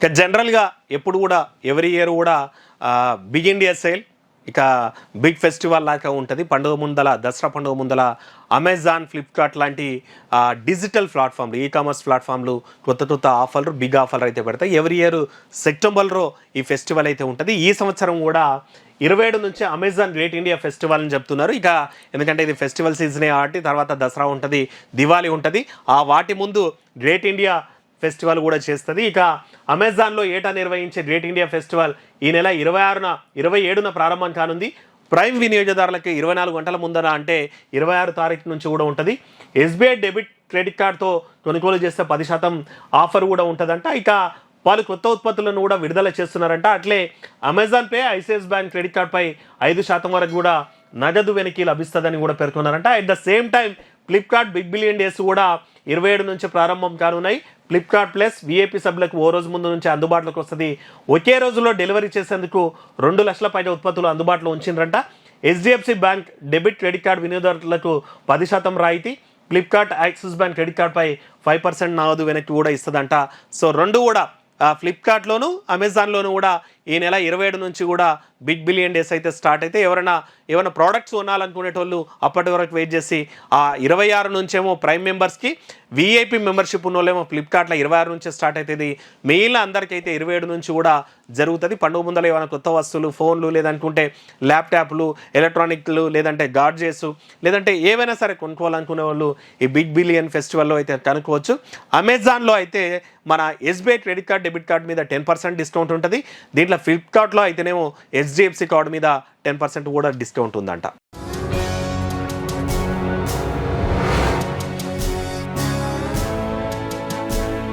ఇక జనరల్గా ఎప్పుడు కూడా ఎవరి ఇయర్ కూడా బిగ్ ఇండియా సేల్ ఇక బిగ్ ఫెస్టివల్ లాగా ఉంటుంది. పండుగ ముందల దసరా పండుగ ముందల అమెజాన్ ఫ్లిప్కార్ట్ లాంటి డిజిటల్ ప్లాట్ఫామ్లు ఈ కామర్స్ ప్లాట్ఫామ్లు కొత్త కొత్త ఆఫర్లు బిగ్ ఆఫర్లు అయితే పెడతాయి. ఎవరి ఇయర్ సెప్టెంబర్లో ఈ ఫెస్టివల్ అయితే ఉంటుంది. ఈ సంవత్సరం కూడా ఇరవై ఏడు నుంచి అమెజాన్ గ్రేట్ ఇండియా ఫెస్టివల్ అని చెప్తున్నారు. ఇక ఎందుకంటే ఇది ఫెస్టివల్ సీజనే కాబట్టి తర్వాత దసరా ఉంటుంది దివాళీ ఉంటుంది. ఆ వాటి ముందు గ్రేట్ ఇండియా ఫెస్టివల్ కూడా చేస్తుంది. ఇక అమెజాన్లో ఏటా నిర్వహించే గ్రేట్ ఇండియా ఫెస్టివల్ ఈ నెల ఇరవై ఆరున ఇరవై ఏడున ప్రారంభం కానుంది. ప్రైమ్ వినియోగదారులకి ఇరవై నాలుగు గంటల ముందర అంటే ఇరవై ఆరు తారీఖు నుంచి కూడా ఉంటుంది. ఎస్బీఐ డెబిట్ క్రెడిట్ కార్డ్తో కొనుగోలు చేస్తే పది శాతం ఆఫర్ కూడా ఉంటుందంట. ఇక వాళ్ళు కొత్త ఉత్పత్తులను కూడా విడుదల చేస్తున్నారంట. అట్లే Amazon pay ICS bank credit కార్డ్పై ఐదు శాతం వరకు కూడా నగదు వెనక్కి లభిస్తుందని కూడా పేర్కొన్నారంట. At the same time Flipkart big billion days కూడా ఇరవై ఏడు నుంచి ప్రారంభం కానున్నాయి. ఫ్లిప్కార్ట్ ప్లస్ విఐపి సభ్యులకు ఓ రోజు ముందు నుంచి అందుబాటులోకి వస్తుంది. ఒకే రోజులో డెలివరీ చేసేందుకు రెండు లక్షల పైన ఉత్పత్తులు అందుబాటులో ఉంచిండ్రంట HDFC bank debit credit card వినియోగదారులకు పది శాతం రాయితీ. ఫ్లిప్కార్ట్ యాక్సిస్ బ్యాంక్ క్రెడిట్ కార్డ్పై ఫైవ్ పర్సెంట్ నగదు వెనక్కి కూడా ఇస్తుందంట. సో రెండు కూడా ఆ, ఫ్లిప్కార్ట్లోను అమెజాన్లోను కూడా ఈ నెల ఇరవై ఏడు నుంచి కూడా బిగ్ బిలియన్ డేస్ అయితే స్టార్ట్ అయితే ఎవరైనా ఏమైనా ప్రోడక్ట్స్ కొనాలనుకునేటోళ్ళు అప్పటి వరకు వెయిట్ చేసి ఆ ఇరవై ఆరు నుంచేమో ప్రైమ్ మెంబర్స్కి వీఐపీ మెంబర్షిప్ ఉన్న వాళ్ళేమో ఫ్లిప్కార్ట్లో ఇరవై ఆరు నుంచే స్టార్ట్ అవుతుంది మిగిలిన అయితే ఇరవై ఏడు నుంచి కూడా జరుగుతుంది. పండుగ ముందర ఏమైనా కొత్త వస్తువులు ఫోన్లు లేదనుకుంటే ల్యాప్టాప్లు ఎలక్ట్రానిక్లు లేదంటే గాడ్జెస్ లేదంటే ఏవైనా సరే కొనుక్కోవాలనుకునే వాళ్ళు ఈ బిగ్ బిలియన్ ఫెస్టివల్లో అయితే కనుక్కోవచ్చు. అమెజాన్లో అయితే మన SBI credit card debit card మీద టెన్ పర్సెంట్ డిస్కౌంట్ ఉంటుంది. దీంట్లో ఫ్లిప్కార్ట్లో అయితేనేమో హెచ్డిఎఫ్సి కార్డు మీద టెన్ పర్సెంట్ కూడా డిస్కౌంట్ ఉందంట.